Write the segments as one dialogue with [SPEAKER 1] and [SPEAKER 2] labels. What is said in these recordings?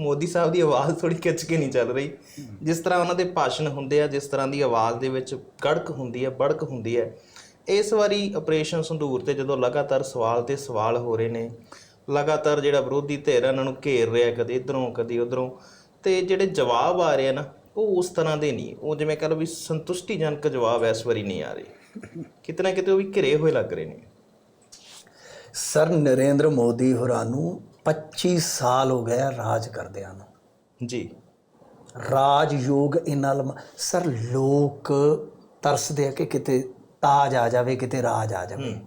[SPEAKER 1] ਮੋਦੀ ਸਾਹਿਬ ਦੀ ਆਵਾਜ਼ ਥੋੜੀ ਖਿੱਚ ਕੇ ਨਹੀਂ ਚੱਲ ਰਹੀ। ਜਿਸ ਤਰ੍ਹਾਂ ਉਹਨਾਂ ਦੇ ਭਾਸ਼ਣ ਹੁੰਦੇ ਆ, ਜਿਸ ਤਰ੍ਹਾਂ ਦੀ ਆਵਾਜ਼ ਦੇ ਵਿੱਚ ਕੜਕ ਹੁੰਦੀ ਹੈ, ਬੜਕ ਹੁੰਦੀ ਹੈ। ਇਸ ਵਾਰੀ ਆਪਰੇਸ਼ਨ ਸੰਧੂਰ ਤੇ ਜਦੋਂ ਲਗਾਤਾਰ ਸਵਾਲ ਤੇ ਸਵਾਲ ਹੋ ਰਹੇ ਨੇ, ਲਗਾਤਾਰ ਜਿਹੜਾ ਵਿਰੋਧੀ ਧਿਰ ਹੈ ਇਹਨਾਂ ਨੂੰ ਘੇਰ ਰਿਹਾ ਕਦੇ ਇਧਰੋਂ, ਕਦੇ ਉਧਰੋਂ, ਤੇ ਜਿਹੜੇ ਜਵਾਬ ਆ ਰਹੇ ਆ ਨਾ, ਉਹ ਉਸ ਤਰ੍ਹਾਂ ਦੇ ਨਹੀਂ। ਉਹ ਜਿਵੇਂ ਕਹ ਲਓ ਵੀ ਸੰਤੁਸ਼ਟੀਜਨਕ ਜਵਾਬ ਇਸ ਵਾਰੀ ਨਹੀਂ ਆ ਰਹੇ। ਕਿਤੇ ਨਾ ਕਿਤੇ ਉਹ ਵੀ ਘਿਰੇ ਹੋਏ ਲੱਗ ਰਹੇ ਨੇ।
[SPEAKER 2] ਸਰ, ਨਰਿੰਦਰ ਮੋਦੀ ਹੋਰਾਂ ਨੂੰ 25 ਸਾਲ ਹੋ ਗਏ ਰਾਜ ਕਰਦਿਆਂ ਨੂੰ।
[SPEAKER 1] ਜੀ।
[SPEAKER 2] ਰਾਜ ਯੋਗ ਇਹਨਾਂ ਸਰ ਲੋਕ ਤਰਸਦੇ ਆ ਕਿ ਕਿਤੇ ਤਾਜ ਆ ਜਾਵੇ ਕਿਤੇ ਰਾਜ ਆ ਜਾਵੇ।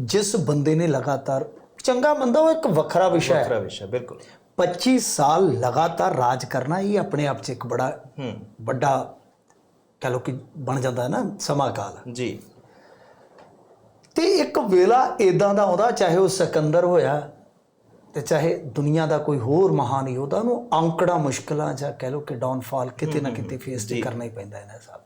[SPEAKER 2] ਜਿਸ ਬੰਦੇ ਨੇ ਲਗਾਤਾਰ ਚੰਗਾ ਬੰਦਾ ਉਹ ਇੱਕ ਵੱਖਰਾ ਵਿਸ਼ਾ ਹੈ।
[SPEAKER 1] ਵੱਖਰਾ ਵਿਸ਼ਾ ਬਿਲਕੁਲ।
[SPEAKER 2] 25 ਸਾਲ ਲਗਾਤਾਰ ਰਾਜ ਕਰਨਾ ਇਹ ਆਪਣੇ ਆਪ 'ਚ ਇੱਕ ਬੜਾ ਵੱਡਾ ਕਹ ਲੋ ਕਿ ਬਣ ਜਾਂਦਾ ਹੈ ਨਾ ਸਮਾਂ ਕਾਲ
[SPEAKER 1] ਜੀ।
[SPEAKER 2] ਤੇ ਇੱਕ ਵੇਲਾ ਇਦਾਂ ਦਾ ਆਉਂਦਾ ਚਾਹੇ ਉਹ ਸਿਕੰਦਰ ਹੋਇਆ ਤੇ ਚਾਹੇ ਦੁਨੀਆ ਦਾ ਕੋਈ ਹੋਰ ਮਹਾਨ ਯੋਧਾ ਉਹਨੂੰ ਅੰਕੜਾ ਮੁਸ਼ਕਲਾਂ ਜਾਂ ਕਹਿ ਲੋ ਕਿ ਡਾਊਨਫਾਲ ਕਿਤੇ ਨਾ ਕਿਤੇ ਫੇਸ ਤੇ ਕਰਨਾ ਹੀ ਪੈਂਦਾ ਇਹਨਾਂ ਸਭ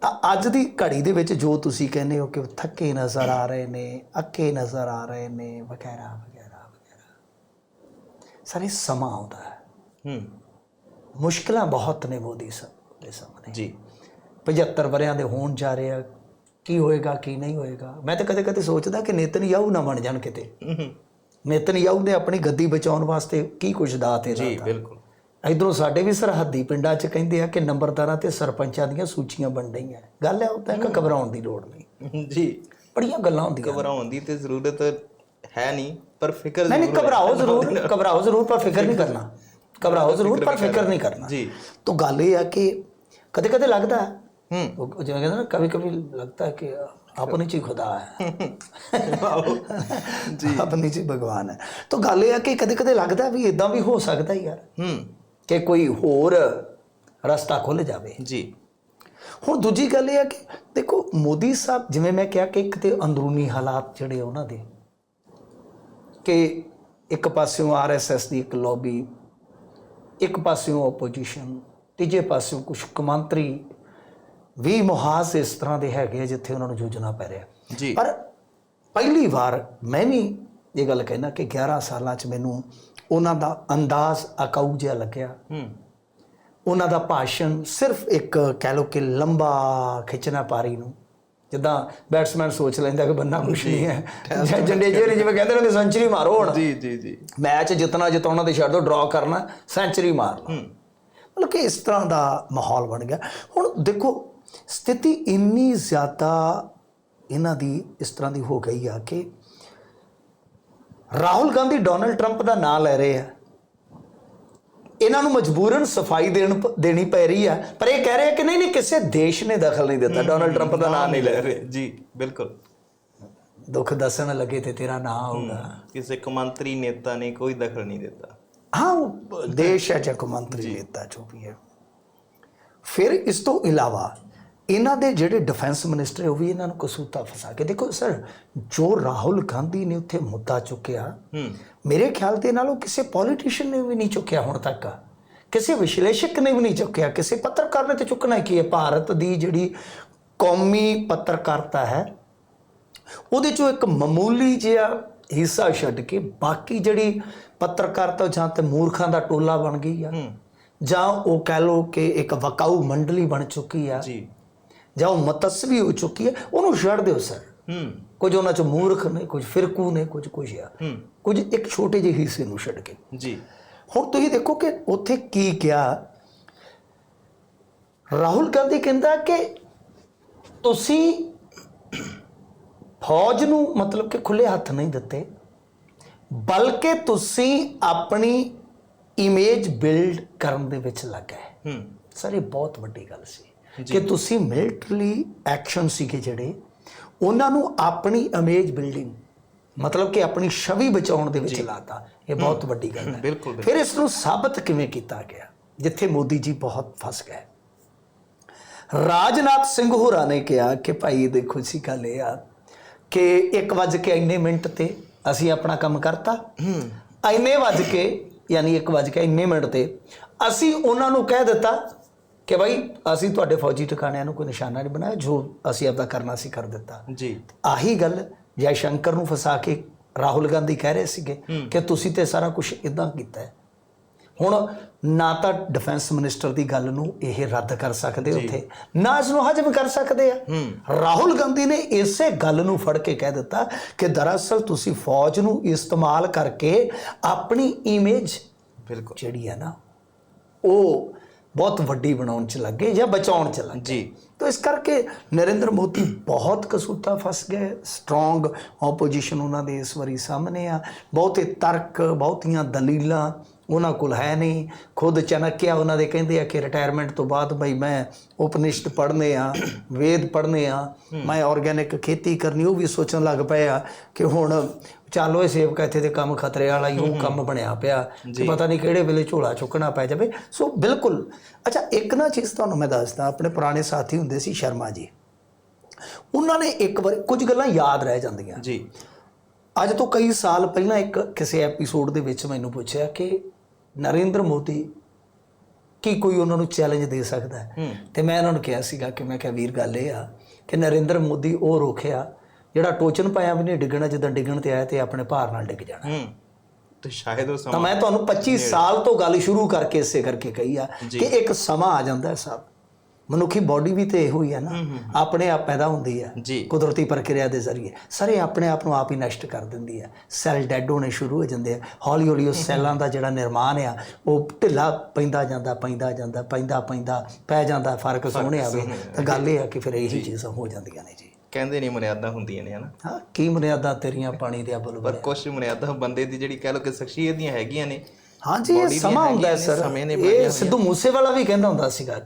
[SPEAKER 2] ਤਾਂ ਅੱਜ ਦੀ ਘੜੀ ਦੇ ਵਿੱਚ ਜੋ ਤੁਸੀਂ ਕਹਿੰਦੇ ਹੋ ਕਿ ਥੱਕੇ ਨਜ਼ਰ ਆ ਰਹੇ ਨੇ ਅੱਕੇ ਨਜ਼ਰ ਆ ਰਹੇ ਨੇ ਵਗੈਰਾ ਵਗੈਰਾ ਵਗੈਰਾ। ਸਾਰੇ ਸਮਾਂ ਆਉਂਦਾ ਹੈ।
[SPEAKER 1] ਹੂੰ।
[SPEAKER 2] ਮੁਸ਼ਕਲਾਂ ਬਹੁਤ ਨੇ ਮੋਦੀ ਸਾਹਿਬ ਦੇ ਸਾਹਮਣੇ।
[SPEAKER 1] ਜੀ।
[SPEAKER 2] 75 ਵਰਿਆਂ ਦੇ ਹੋਣ ਜਾ ਰਹੇ ਆ ਕੀ ਹੋਏਗਾ ਕੀ ਨਹੀਂ ਹੋਏਗਾ। ਮੈਂ ਤਾਂ ਕਦੇ ਕਦੇ ਸੋਚਦਾ ਕਿ ਨੇਤਨਯਾਹੂ ਨਾ ਬਣ ਜਾਣ ਕਿਤੇ।
[SPEAKER 1] ਹੂੰ।
[SPEAKER 2] ਨੇਤਨਯਾਹੂ ਨੇ ਆਪਣੀ ਗੱਦੀ ਬਚਾਉਣ ਵਾਸਤੇ ਕੀ ਕੁਝ ਦਾਤ ਹੈ
[SPEAKER 1] ਜੀ ਬਿਲਕੁਲ।
[SPEAKER 2] ਇਧਰੋਂ ਸਾਡੇ ਵੀ ਸਰਹੱਦੀ ਪਿੰਡਾਂ 'ਚ ਕਹਿੰਦੇ ਆ ਕਿ ਨੰਬਰਦਾਰਾਂ ਤੇ ਸਰਪੰਚਾਂ ਦੀਆਂ ਸੂਚੀਆਂ ਬਣ ਰਹੀਆਂ। ਗੱਲ ਹੈ ਉਹ ਤਾਂ ਘਬਰਾਉਣ ਦੀ ਲੋੜ ਨਹੀਂ।
[SPEAKER 1] ਜੀ।
[SPEAKER 2] ਬੜੀਆਂ ਗੱਲਾਂ ਹੁੰਦੀਆਂ
[SPEAKER 1] ਘਬਰਾਉਣ ਦੀ ਤੇ ਜ਼ਰੂਰਤ ਹੈ ਨਹੀਂ ਪਰ ਫਿਕਰ
[SPEAKER 2] ਨਹੀਂ ਘਬਰਾਓ ਜ਼ਰੂਰ ਘਬਰਾਓ ਜ਼ਰੂਰ ਪਰ ਫਿਕਰ ਨਹੀਂ ਕਰਨਾ। ਘਬਰਾਓ ਜ਼ਰੂਰ ਪਰ ਫਿਕਰ ਨਹੀਂ ਕਰਨਾ।
[SPEAKER 1] ਜੀ।
[SPEAKER 2] ਤੋਂ ਗੱਲ ਇਹ ਆ ਕਿ ਕਦੇ ਕਦੇ ਲੱਗਦਾ ਹੂੰ। ਜਿਵੇਂ ਕਹਿੰਦਾ ਨਾ ਕਦੇ ਕਦੇ ਲੱਗਦਾ ਕਿ अपने च ही खुदा है ਜੀ ਆਪਣੇ ਚ ਹੀ ਭਗਵਾਨ ਹੈ ਤਾਂ ਗੱਲ ਇਹ ਆ ਕਿ ਕਦੇ ਕਦੇ ਲੱਗਦਾ ਵੀ ਇਦਾਂ ਵੀ ਹੋ ਸਕਦਾ ਹੀ ਯਾਰ
[SPEAKER 1] ਹੂੰ
[SPEAKER 2] ਕਿ ਕੋਈ ਹੋਰ ਰਸਤਾ ਖੁੱਲ ਜਾਵੇ
[SPEAKER 1] ਜੀ
[SPEAKER 2] ਹੁਣ ਦੂਜੀ ਗੱਲ ਇਹ ਆ ਕਿ ਦੇਖੋ ਮੋਦੀ ਸਾਹਿਬ ਜਿਵੇਂ ਮੈਂ ਕਿਹਾ ਕਿ ਇੱਕ ਤੇ ਅੰਦਰੂਨੀ ਹਾਲਾਤ ਜਿਹੜੇ ਉਹਨਾਂ ਦੇ ਕਿ ਇੱਕ ਪਾਸਿਓਂ ਆਰਐਸਐਸ ਦੀ ਇੱਕ ਲੌਬੀ ਇੱਕ ਪਾਸਿਓਂ ਆਪੋਜੀਸ਼ਨ ਤੀਜੇ ਪਾਸਿਓਂ ਕੁਝ ਕਮਾਂਤਰੀ ਵੀ ਮੁਹਾਜ਼ ਇਸ ਤਰ੍ਹਾਂ ਦੇ ਹੈਗੇ ਜਿੱਥੇ ਉਹਨਾਂ ਨੂੰ ਜੂਝਣਾ ਪੈ ਰਿਹਾ।
[SPEAKER 1] ਜੀ।
[SPEAKER 2] ਪਰ ਪਹਿਲੀ ਵਾਰ ਮੈਂ ਵੀ ਇਹ ਗੱਲ ਕਹਿਣਾ ਕਿ 11 ਸਾਲਾਂ 'ਚ ਮੈਨੂੰ ਉਹਨਾਂ ਦਾ ਅੰਦਾਜ਼ ਅਕਾਊ ਜਿਹਾ ਲੱਗਿਆ।
[SPEAKER 1] ਹੂੰ।
[SPEAKER 2] ਉਹਨਾਂ ਦਾ ਭਾਸ਼ਣ ਸਿਰਫ ਇੱਕ ਕਹਿ ਲੋ ਕਿ ਲੰਬਾ ਖਿੱਚਣਾ ਪਾਰੀ ਨੂੰ। ਜਿੱਦਾਂ ਬੈਟਸਮੈਨ ਸੋਚ ਲੈਂਦਾ ਕਿ ਬੰਨਾ ਕੁਛ ਨਹੀਂ ਹੈ। ਜਾਂ ਜੰਡੇਜੇ ਨੇ। ਜਿਵੇਂ ਕਹਿੰਦੇ ਨੇ ਸੈਂਚਰੀ ਮਾਰੋ ਹੁਣ।
[SPEAKER 1] ਜੀ ਜੀ ਜੀ।
[SPEAKER 2] ਮੈਚ ਜਿੱਤਣਾ ਜਿਤਾਉਣਾ ਤੇ ਛੱਡ ਦੋ ਡਰਾ ਕਰਨਾ ਸੈਂਚਰੀ ਮਾਰ। ਲਾ ਮਤਲਬ ਕਿ ਇਸ ਤਰ੍ਹਾਂ ਦਾ ਮਾਹੌਲ ਬਣ ਗਿਆ। ਹੁਣ ਦੇਖੋ ਸਥਿਤੀ ਇੰਨੀ ਜ਼ਿਆਦਾ ਇਹਨਾਂ ਦੀ ਇਸ ਤਰ੍ਹਾਂ ਦੀ ਹੋ ਗਈ ਆ ਕਿ ਰਾਹੁਲ ਗਾਂਧੀ ਡੋਨਲਡ ਟਰੰਪ ਦਾ ਨਾਂ ਲੈ ਰਹੇ ਆ। ਇਹਨਾਂ ਨੂੰ ਮਜਬੂਰਨ ਸਫ਼ਾਈ ਦੇਣ ਦੇਣੀ ਪੈ ਰਹੀ ਆ। ਪਰ ਇਹ ਕਹਿ ਰਹੇ ਆ ਕਿ ਨਹੀਂ ਨਹੀਂ ਕਿਸੇ ਦੇਸ਼ ਨੇ ਦਖਲ ਨਹੀਂ ਦਿੱਤਾ। ਡੋਨਲਡ ਟਰੰਪ ਦਾ ਨਾਂ ਨਹੀਂ ਲੈ ਰਹੇ।
[SPEAKER 1] ਜੀ ਬਿਲਕੁਲ।
[SPEAKER 2] ਦੁੱਖ ਦੱਸਣ ਲੱਗੇ ਤੇ ਤੇਰਾ ਨਾਂ ਆਊਗਾ।
[SPEAKER 1] ਕਿਸੇ ਕੌਮਾਂਤਰੀ ਨੇਤਾ ਨੇ ਕੋਈ ਦਖਲ ਨਹੀਂ ਦਿੱਤਾ।
[SPEAKER 2] ਹਾਂ ਦੇਸ਼ ਹੈ ਜਾਂ ਕੌਮਾਂਤਰੀ ਨੇਤਾ ਜੋ ਵੀ ਹੈ। ਫਿਰ ਇਸ ਤੋਂ ਇਲਾਵਾ ਇਹਨਾਂ ਦੇ ਜਿਹੜੇ ਡਿਫੈਂਸ ਮਿਨਿਸਟਰ ਉਹ ਵੀ ਇਹਨਾਂ ਨੂੰ ਕਸੂਤਾ ਫਸਾ ਕੇ ਦੇਖੋ ਸਰ ਜੋ ਰਾਹੁਲ ਗਾਂਧੀ ਨੇ ਉੱਥੇ ਮੁੱਦਾ ਚੁੱਕਿਆ ਮੇਰੇ ਖਿਆਲ ਦੇ ਨਾਲ ਉਹ ਕਿਸੇ ਪੋਲੀਟੀਸ਼ੀਅਨ ਨੇ ਵੀ ਨਹੀਂ ਚੁੱਕਿਆ ਹੁਣ ਤੱਕ। ਕਿਸੇ ਵਿਸ਼ਲੇਸ਼ਕ ਨੇ ਵੀ ਨਹੀਂ ਚੁੱਕਿਆ ਕਿਸੇ ਪੱਤਰਕਾਰ ਨੇ ਤੇ ਚੁੱਕਣਾ ਕੀ ਹੈ? ਭਾਰਤ ਦੀ ਜਿਹੜੀ ਕੌਮੀ ਪੱਤਰਕਾਰਤਾ ਹੈ ਉਹਦੇ ਚੋਂ ਇੱਕ ਮਾਮੂਲੀ ਜਿਹਾ ਹਿੱਸਾ ਛੱਡ ਕੇ ਬਾਕੀ ਜਿਹੜੀ ਪੱਤਰਕਾਰਤਾ ਜਾਂ ਤੇ ਮੂਰਖਾਂ ਦਾ ਟੋਲਾ ਬਣ ਗਈ ਆ। ਜਾਂ ਉਹ ਕਹਿ ਲੋ ਕਿ ਇੱਕ ਵਕਾਊ ਮੰਡਲੀ ਬਣ ਚੁੱਕੀ ਆ।
[SPEAKER 1] ਜੀ।
[SPEAKER 2] ਜਾਂ ਉਹ ਮਤਸਵੀ ਹੋ ਚੁੱਕੀ ਹੈ ਉਹਨੂੰ ਛੱਡ ਦਿਓ ਸਰ
[SPEAKER 1] ਹੂੰ
[SPEAKER 2] ਕੁਝ ਉਹਨਾਂ ਚ ਮੂਰਖ ਨੇ ਕੁਝ ਫਿਰਕੂ ਨੇ ਕੁਝ ਕੁਝ ਆ
[SPEAKER 1] ਹੂੰ
[SPEAKER 2] ਕੁਝ ਇੱਕ ਛੋਟੇ ਜਿਹੇ ਹਿੱਸੇ ਨੂੰ ਛੱਡ ਕੇ
[SPEAKER 1] ਜੀ
[SPEAKER 2] ਹੁਣ ਤੁਸੀਂ ਦੇਖੋ ਕਿ ਉੱਥੇ ਕੀ ਕਿਹਾ ਰਾਹੁਲ ਗਾਂਧੀ ਕਹਿੰਦਾ ਕਿ ਤੁਸੀਂ ਫੌਜ ਨੂੰ ਮਤਲਬ ਕਿ ਖੁੱਲੇ ਹੱਥ ਨਹੀਂ ਦਿੱਤੇ ਬਲਕਿ ਤੁਸੀਂ ਆਪਣੀ ਇਮੇਜ ਬਿਲਡ ਕਰਨ ਦੇ ਵਿੱਚ ਲੱਗੇ
[SPEAKER 1] ਹੂੰ
[SPEAKER 2] ਸਰ ਇਹ ਬਹੁਤ ਵੱਡੀ ਗੱਲ ਸੀ ਕਿ ਤੁਸੀਂ ਮਿਲਟਰੀ ਐਕਸ਼ਨ ਸੀਗੇ ਜਿਹੜੇ ਉਹਨਾਂ ਨੂੰ ਆਪਣੀ ਇਮੇਜ ਬਿਲਡਿੰਗ ਮਤਲਬ ਕਿ ਆਪਣੀ ਛਵੀ ਬਚਾਉਣ ਦੇ ਵਿੱਚ ਲਾਤਾ। ਇਹ ਬਹੁਤ ਵੱਡੀ ਗੱਲ ਹੈ।
[SPEAKER 1] ਬਿਲਕੁਲ
[SPEAKER 2] ਫਿਰ ਇਸ ਨੂੰ ਸਾਬਤ ਕਿਵੇਂ ਕੀਤਾ ਗਿਆ? ਜਿੱਥੇ ਮੋਦੀ ਜੀ ਬਹੁਤ ਫਸ ਗਏ। ਰਾਜਨਾਥ ਸਿੰਘ ਹੋਰਾਂ ਨੇ ਕਿਹਾ ਕਿ ਭਾਈ ਦੇਖੋ ਜੀ ਗੱਲ ਇਹ ਆ ਕਿ 1 ਵਜ ਕੇ ਇੰਨੇ ਮਿੰਟ ਤੇ ਅਸੀਂ ਆਪਣਾ ਕੰਮ ਕਰਤਾ। ਇੰਨੇ ਵਜ ਕੇ ਯਾਨੀ 1 ਵਜ ਕੇ ਇੰਨੇ ਮਿੰਟ ਤੇ ਅਸੀਂ ਉਹਨਾਂ ਨੂੰ ਕਹਿ ਦਿੱਤਾ ਕਿ ਭਾਈ ਅਸੀਂ ਤੁਹਾਡੇ ਫੌਜੀ ਟਿਕਾਣਿਆਂ ਨੂੰ ਕੋਈ ਨਿਸ਼ਾਨਾ ਨਹੀਂ ਬਣਾਇਆ ਜੋ ਅਸੀਂ ਆਪਦਾ ਕਰਨਾ ਸੀ ਕਰ ਦਿੱਤਾ।
[SPEAKER 1] ਜੀ।
[SPEAKER 2] ਆਹੀ ਗੱਲ ਜੈ ਸ਼ੰਕਰ ਨੂੰ ਫਸਾ ਕੇ ਰਾਹੁਲ ਗਾਂਧੀ ਕਹਿ ਰਹੇ ਸੀਗੇ ਕਿ ਤੁਸੀਂ ਤੇ ਸਾਰਾ ਕੁਝ ਇਦਾਂ ਕੀਤਾ ਹੈ। ਹੁਣ ਨਾ ਤਾਂ ਡਿਫੈਂਸ ਮਿਨਿਸਟਰ ਦੀ ਗੱਲ ਨੂੰ ਇਹ ਰੱਦ ਕਰ ਸਕਦੇ ਉੱਥੇ ਨਾ ਇਸ ਨੂੰ ਹਜਮ ਕਰ ਸਕਦੇ ਆ। ਰਾਹੁਲ ਗਾਂਧੀ ਨੇ ਇਸੇ ਗੱਲ ਨੂੰ ਫੜ ਕੇ ਕਹਿ ਦਿੱਤਾ ਕਿ ਦਰਅਸਲ ਤੁਸੀਂ ਫੌਜ ਨੂੰ ਇਸਤੇਮਾਲ ਕਰਕੇ ਆਪਣੀ ਇਮੇਜ
[SPEAKER 1] ਬਿਲਕੁਲ।
[SPEAKER 2] ਜਿਹੜੀ ਹੈ ਨਾ ਉਹ ਬਹੁਤ ਵੱਡੀ ਬਣਾਉਣ ਚ ਲੱਗੇ ਜਾਂ ਬਚਾਉਣ ਚ ਲੱਗੇ
[SPEAKER 1] ਜੀ।
[SPEAKER 2] ਤੋ ਇਸ ਕਰਕੇ ਨਰਿੰਦਰ ਮੋਦੀ ਬਹੁਤ ਕਸੂਤਾ ਫਸ ਗਏ ਸਟਰੋਂਗ ਆਪੋਜੀਸ਼ਨ ਉਹਨਾਂ ਦੇ ਇਸ ਵਾਰੀ ਸਾਹਮਣੇ ਆ। ਬਹੁਤੇ ਤਰਕ ਬਹੁਤੀਆਂ ਦਲੀਲਾਂ ਉਹਨਾਂ ਕੋਲ ਹੈ ਨਹੀਂ। ਖੁਦ ਚਨਕਿਆ ਉਹਨਾਂ ਦੇ ਕਹਿੰਦੇ ਆ ਕਿ ਰਿਟਾਇਰਮੈਂਟ ਤੋਂ ਬਾਅਦ ਬਈ ਮੈਂ ਉਪਨਿਸ਼ਦ ਪੜ੍ਹਨੇ ਆ ਵੇਦ ਪੜ੍ਹਨੇ ਆ ਮੈਂ ਆਰਗੈਨਿਕ ਖੇਤੀ ਕਰਨੀ ਉਹ ਵੀ ਸੋਚਣ ਲੱਗ ਪਏ ਆ ਕਿ ਹੁਣ ਚਾਲੋ ਇਹ ਸੇਵਕਾ ਇੱਥੇ ਦੇ ਕੰਮ ਖਤਰੇ ਵਾਲਾ ਹੀ ਉਹ ਕੰਮ ਬਣਿਆ ਪਿਆ। ਤੇ ਪਤਾ ਨਹੀਂ ਕਿਹੜੇ ਵੇਲੇ ਝੋਲਾ ਚੁੱਕਣਾ ਪੈ ਜਾਵੇ। ਸੋ ਬਿਲਕੁਲ। ਅੱਛਾ ਇੱਕ ਨਾ ਚੀਜ਼ ਤੁਹਾਨੂੰ ਮੈਂ ਦੱਸਦਾ ਆਪਣੇ ਪੁਰਾਣੇ ਸਾਥੀ ਹੁੰਦੇ ਸੀ ਸ਼ਰਮਾ ਜੀ। ਉਹਨਾਂ ਨੇ ਇੱਕ ਵਾਰ ਕੁਝ ਗੱਲਾਂ ਯਾਦ ਰਹਿ ਜਾਂਦੀਆਂ।
[SPEAKER 1] ਜੀ।
[SPEAKER 2] ਅੱਜ ਤੋਂ ਕਈ ਸਾਲ ਪਹਿਲਾਂ ਇੱਕ ਕਿਸੇ ਐਪੀਸੋਡ ਦੇ ਵਿੱਚ ਮੈਨੂੰ ਪੁੱਛਿਆ ਕਿ ਨਰਿੰਦਰ ਮੋਦੀ ਕੀ ਕੋਈ ਉਹਨਾਂ ਨੂੰ ਚੈਲੰਜ ਦੇ ਸਕਦਾ ਹੈ? ਤੇ ਮੈਂ ਉਹਨਾਂ ਨੂੰ ਕਿਹਾ ਸੀਗਾ ਕਿ ਮੈਂ ਕਿਹਾ ਵੀਰ ਗੱਲ ਇਹ ਆ ਕਿ ਨਰਿੰਦਰ ਮੋਦੀ ਉਹ ਰੋਕਿਆ ਜਿਹੜਾ ਟੋਚਨ ਪਾਇਆ ਵੀ ਨਹੀਂ ਡਿੱਗਣਾ ਜਦੋਂ ਡਿੱਗਣ ਤੇ ਆਇਆ ਤੇ ਆਪਣੇ ਭਾਰ ਨਾਲ ਡਿੱਗ ਜਾਣਾ।
[SPEAKER 1] ਤੇ ਸ਼ਾਇਦ ਉਹ
[SPEAKER 2] ਤਾਂ
[SPEAKER 1] ਸਮਾਂ
[SPEAKER 2] ਮੈਂ ਤੁਹਾਨੂੰ 25 ਸਾਲ ਤੋਂ ਗੱਲ ਸ਼ੁਰੂ ਕਰਕੇ ਇਸੇ ਕਰਕੇ ਕਹੀ ਆ ਕਿ ਇੱਕ ਸਮਾਂ ਆ ਜਾਂਦਾ ਹੈ ਸਭ। ਮਨੁੱਖੀ ਬਾਡੀ ਵੀ ਤੇ ਇਹੋ ਹੀ ਹੈ ਨਾ ਆਪਣੇ ਆਪ ਪੈਦਾ ਹੁੰਦੀ ਹੈ ਕੁਦਰਤੀ ਪ੍ਰਕਿਰਿਆ ਦੇ ਜ਼ਰੀਏ। ਸਾਰੇ ਆਪਣੇ ਆਪ ਨੂੰ ਆਪ ਹੀ ਨਸ਼ਟ ਕਰ ਦਿੰਦੀ ਹੈ ਸੈੱਲ ਡੈਡ ਹੋਣੇ ਸ਼ੁਰੂ ਹੋ ਜਾਂਦੇ ਆ। ਹੌਲੀ ਹੌਲੀ ਉਹ ਸੈੱਲਾਂ ਦਾ ਜਿਹੜਾ ਨਿਰਮਾਣ ਆ ਉਹ ਢਿੱਲਾ ਪੈਂਦਾ ਜਾਂਦਾ ਪੈਂਦਾ ਜਾਂਦਾ ਪੈਂਦਾ ਪੈਂਦਾ ਪੈ ਜਾਂਦਾ ਫ਼ਰਕ ਸੋਹਣੇ ਆਵੇ ਤਾਂ ਗੱਲ ਇਹ ਆ ਕਿ ਫਿਰ ਇਹੀ ਚੀਜ਼ਾਂ ਹੋ ਜਾਂਦੀਆਂ ਨੇ ਜੀ।
[SPEAKER 1] ਕਹਿੰਦੇ ਨਹੀਂ ਮਰਿਆਦਾ ਹੁੰਦੀਆਂ ਨੇ ਹਨਾ?
[SPEAKER 2] ਹਾਂ ਕੀ ਮਰਿਆਦਾ ਤੇਰੀਆਂ ਪਾਣੀ ਦੇ ਬੁਲਬੁਲ
[SPEAKER 1] ਪਰ ਕੁਝ ਮਰਿਆਦਾ ਬੰਦੇ ਦੀ ਜਿਹੜੀ ਕਹਿ ਲੋ ਕਿ ਸ਼ਖਸੀਅਤ ਦੀਆਂ ਹੈਗੀਆਂ ਨੇ
[SPEAKER 2] ਹਾਂਜੀ ਇਹ ਸਮਾਂ ਹੁੰਦਾ ਸਰ। ਇਹ ਸਿੱਧੂ ਮੂਸੇਵਾਲਾ ਵੀ ਕਹਿੰਦਾ ਹੁੰਦਾ ਸੀਗਾ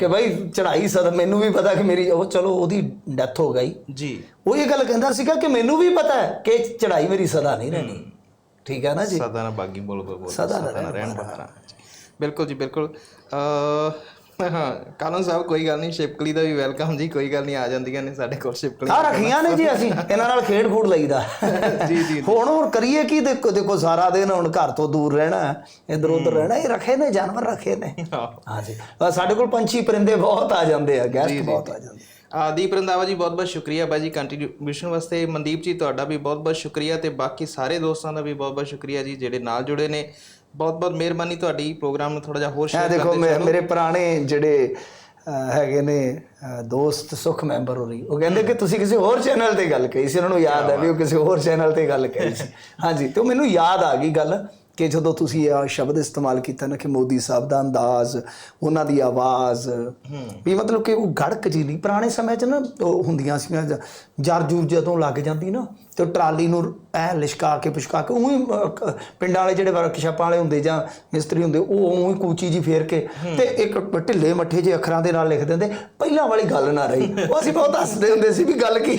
[SPEAKER 2] ਕਿ ਭਾਈ ਚੜ੍ਹਾਈ ਸਦ ਮੈਨੂੰ ਵੀ ਪਤਾ ਕਿ ਮੇਰੀ ਉਹ ਚਲੋ ਉਹਦੀ ਡੈਥ ਹੋ ਗਈ।
[SPEAKER 1] ਜੀ।
[SPEAKER 2] ਉਹ ਇਹ ਗੱਲ ਕਹਿੰਦਾ ਸੀਗਾ ਕਿ ਮੈਨੂੰ ਵੀ ਪਤਾ ਹੈ ਕਿ ਚੜ੍ਹਾਈ ਮੇਰੀ ਸਦਾ ਨਹੀਂ ਰਹਿਣੀ। ਠੀਕ ਹੈ ਨਾ ਜੀ?
[SPEAKER 1] ਸਦਾ ਨਾ ਬਾਗੀ ਬੋਲ ਬੋਲ
[SPEAKER 2] ਸਦਾ ਨਾ
[SPEAKER 1] ਨਾ ਰਹਿਣ ਬਹਾਰਾ ਬਿਲਕੁਲ ਜੀ ਬਿਲਕੁਲ। ਅ ਹਾਂ ਕਾਲਨ ਸਾਹਿਬ ਕੋਈ ਗੱਲ ਨਹੀਂ ਸ਼ਿਪਕਲੀ ਦਾ ਵੀ ਵੈਲਕਮ ਜੀ ਕੋਈ ਗੱਲ ਨਹੀਂ ਆ ਜਾਂਦੀਆਂ ਨੇ ਸਾਡੇ ਕੋਲ ਸ਼ਿਪਕਲੀ
[SPEAKER 2] ਆ ਰੱਖੀਆਂ ਨੇ ਜੀ ਅਸੀਂ ਇਹਨਾਂ ਨਾਲ ਖੇਡ ਖੂਡ ਲਈਦਾ।
[SPEAKER 1] ਜੀ ਜੀ
[SPEAKER 2] ਹੁਣ ਹੋਰ ਕਰੀਏ ਕੀ ਦੇਖੋ ਦੇਖੋ ਸਾਰਾ ਦਿਨ ਹੁਣ ਘਰ ਤੋਂ ਦੂਰ ਰਹਿਣਾ ਇਧਰ ਉਧਰ ਰਹਿਣਾ ਇਹ ਰੱਖੇ ਨੇ ਜਾਨਵਰ ਰੱਖੇ ਨੇ।
[SPEAKER 1] ਹਾਂ।
[SPEAKER 2] ਬਸ ਸਾਡੇ ਕੋਲ ਪੰਛੀ ਪਰਿੰਦੇ ਬਹੁਤ ਆ ਜਾਂਦੇ ਆ ਗੈਸਟ ਬਹੁਤ ਆ ਜਾਂਦੇ
[SPEAKER 1] ਆ। ਦੀਪ ਰੰਦਾਵਾ ਜੀ ਬਹੁਤ ਬਹੁਤ ਸ਼ੁਕਰੀਆ ਬਾਈ ਜੀ ਕੰਟਰੀਬਿਊਸ਼ਨ ਵਾਸਤੇ। ਮਨਦੀਪ ਜੀ ਤੁਹਾਡਾ ਵੀ ਬਹੁਤ ਬਹੁਤ ਸ਼ੁਕਰੀਆ ਤੇ ਬਾਕੀ ਸਾਰੇ ਦੋਸਤਾਂ ਦਾ ਵੀ ਬਹੁਤ ਬਹੁਤ ਸ਼ੁਕਰੀਆ ਜੀ ਜਿਹੜੇ ਨਾਲ ਜੁੜੇ ਨੇ। ਬਹੁਤ ਬਹੁਤ ਮਿਹਰਬਾਨੀ ਤੁਹਾਡੀ ਪ੍ਰੋਗਰਾਮ ਨੂੰ ਥੋੜਾ ਜਿਹਾ ਹੋਰ ਸ਼ੇਅਰ
[SPEAKER 2] ਦੇਖੋ ਮੇ- ਮੇਰੇ ਪੁਰਾਣੇ ਜਿਹੜੇ ਹੈਗੇ ਨੇ ਦੋਸਤ ਸੁਖ ਮੈਂਬਰ ਹੋ ਰਹੀ ਉਹ ਕਹਿੰਦੇ ਕਿ ਤੁਸੀਂ ਕਿਸੇ ਹੋਰ ਚੈਨਲ ਤੇ ਗੱਲ ਕਹੀ ਸੀ ਉਹਨਾਂ ਨੂੰ ਯਾਦ ਹੈ ਵੀ ਉਹ ਕਿਸੇ ਹੋਰ ਚੈਨਲ ਤੇ ਗੱਲ ਕਹੀ ਸੀ। ਹਾਂਜੀ ਤੇ ਮੈਨੂੰ ਯਾਦ ਆ ਗਈ ਗੱਲ। ਕਿ ਜਦੋਂ ਤੁਸੀਂ ਇਹ ਸ਼ਬਦ ਇਸਤੇਮਾਲ ਕੀਤਾ ਨਾ ਕਿ ਮੋਦੀ ਸਾਹਿਬ ਦਾ ਅੰਦਾਜ਼ ਉਹਨਾਂ ਦੀ ਆਵਾਜ਼ ਵੀ ਮਤਲਬ ਕਿ ਉਹ ਗੜਕ ਜੀ ਨਹੀਂ ਪੁਰਾਣੇ ਸਮੇਂ 'ਚ ਨਾ ਉਹ ਹੁੰਦੀਆਂ ਸੀਗੀਆਂ ਜ- ਜਰ ਜੂਰ ਜਦੋਂ ਲੱਗ ਜਾਂਦੀ ਨਾ ਤੇ ਉਹ ਟਰਾਲੀ ਨੂੰ ਐ ਲਿਸ਼ਕਾ ਕੇ ਪੁਸ਼ਕਾ ਕੇ ਉਹੀ ਪਿੰਡਾਂ ਵਾਲੇ ਜਿਹੜੇ ਵਰਕਸ਼ਾਪਾਂ ਵਾਲੇ ਹੁੰਦੇ ਜਾਂ ਮਿਸਤਰੀ ਹੁੰਦੇ ਉਹ ਉਹੀ ਕੂਚੀ ਜੀ ਫੇਰ ਕੇ ਤੇ ਇੱਕ ਢਿੱਲੇ ਮੱਠੇ ਜੇ ਅੱਖਰਾਂ ਦੇ ਨਾਲ ਲਿਖ ਦਿੰਦੇ ਪਹਿਲਾਂ ਵਾਲੀ ਗੱਲ ਨਾ ਰਹੀ। ਉਹ ਅਸੀਂ ਬਹੁਤ ਹੱਸਦੇ ਹੁੰਦੇ ਸੀ ਵੀ ਗੱਲ ਕੀ?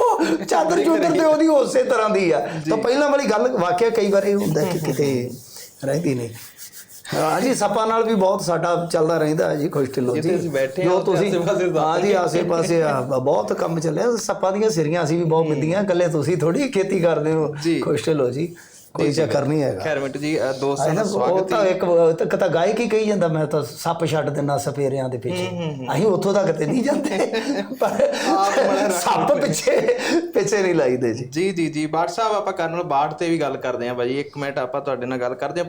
[SPEAKER 2] ਉਹ ਚਾਦਰ ਚੂਦਰ ਤੇ ਉਹਦੀ ਉਸੇ ਤਰ੍ਹਾਂ ਦੀ ਆ। ਤਾਂ ਪਹਿਲਾਂ ਵਾਲੀ ਗੱਲ ਵਾਕਿਆ ਕਈ ਵਾਰ ਇਹ ਹੁੰਦਾ ਕਿ ਕਿਤੇ ਰਹਿੰਦੀ ਨਹੀਂ। ਹਾਂਜੀ ਸੱਪਾਂ ਨਾਲ ਵੀ ਬਹੁਤ ਸਾਡਾ ਚੱਲਦਾ ਰਹਿੰਦਾ ਹੈ ਜੀ ਖੁਸ਼ ਢਿੱਲੋਂ ਜੀ। ਜੋ
[SPEAKER 1] ਹਾਂ,
[SPEAKER 2] ਤੁਸੀਂ ਹਾਂ ਜੀ ਆਸੇ ਪਾਸੇ ਬਹੁਤ ਕੰਮ ਚੱਲਿਆ। ਸੱਪਾਂ ਦੀਆਂ ਸਿਰੀਆਂ ਅਸੀਂ ਵੀ ਬਹੁਤ ਮਿਲਦੀਆਂ ਇਕੱਲੇ ਤੁਸੀਂ ਥੋੜੀ ਖੇਤੀ ਕਰਦੇ ਹੋ।
[SPEAKER 1] ਜੀ।
[SPEAKER 2] ਖੁਸ਼ ਢਿੱਲੋਂ ਜੀ। ਕੋਈ ਚੱਕਰ ਨਹੀਂ। ਹੈਗਾ।
[SPEAKER 1] ਖੈਰ ਮਿੰਟ ਜੀ ਅ, ਦੋਸਤਾਂ
[SPEAKER 2] ਹੈ
[SPEAKER 1] ਦਾ
[SPEAKER 2] ਉਹ
[SPEAKER 1] ਸਵਾਗਤ
[SPEAKER 2] ਤਾਂ ਇੱਕ ਇੱਕ ਤਾਂ ਗਾਇਕ ਹੀ ਕਹੀ ਜਾਂਦਾ ਮੈਂ ਤਾਂ ਸੱਪ ਛੱਡ ਦਿੰਦਾ ਸਪੇਰਿਆਂ ਦੇ ਪਿੱਛੇ। ਅਸੀਂ ਉੱਥੋਂ ਤੱਕ ਤੇ ਨਹੀਂ ਜਾਂਦੇ। ਪਰ ਸੱਪ ਪਿੱਛੇ ਪਿੱਛੇ ਨਹੀਂ ਲਾਈਦੇ ਜੀ।
[SPEAKER 1] ਜੀ ਜੀ ਜੀ ਬਾਟ ਸਾਹਿਬ ਆਪਾਂ ਕਰਨ ਨਾਲ ਬਾਟ ਤੇ ਵੀ ਗੱਲ ਕਰਦੇ ਹਾਂ ਬਾਈ ਇੱਕ ਮਿੰਟ ਆਪਾਂ ਤੁਹਾਡੇ ਨਾਲ ਗੱਲ ਕਰਦੇ ਹਾਂ।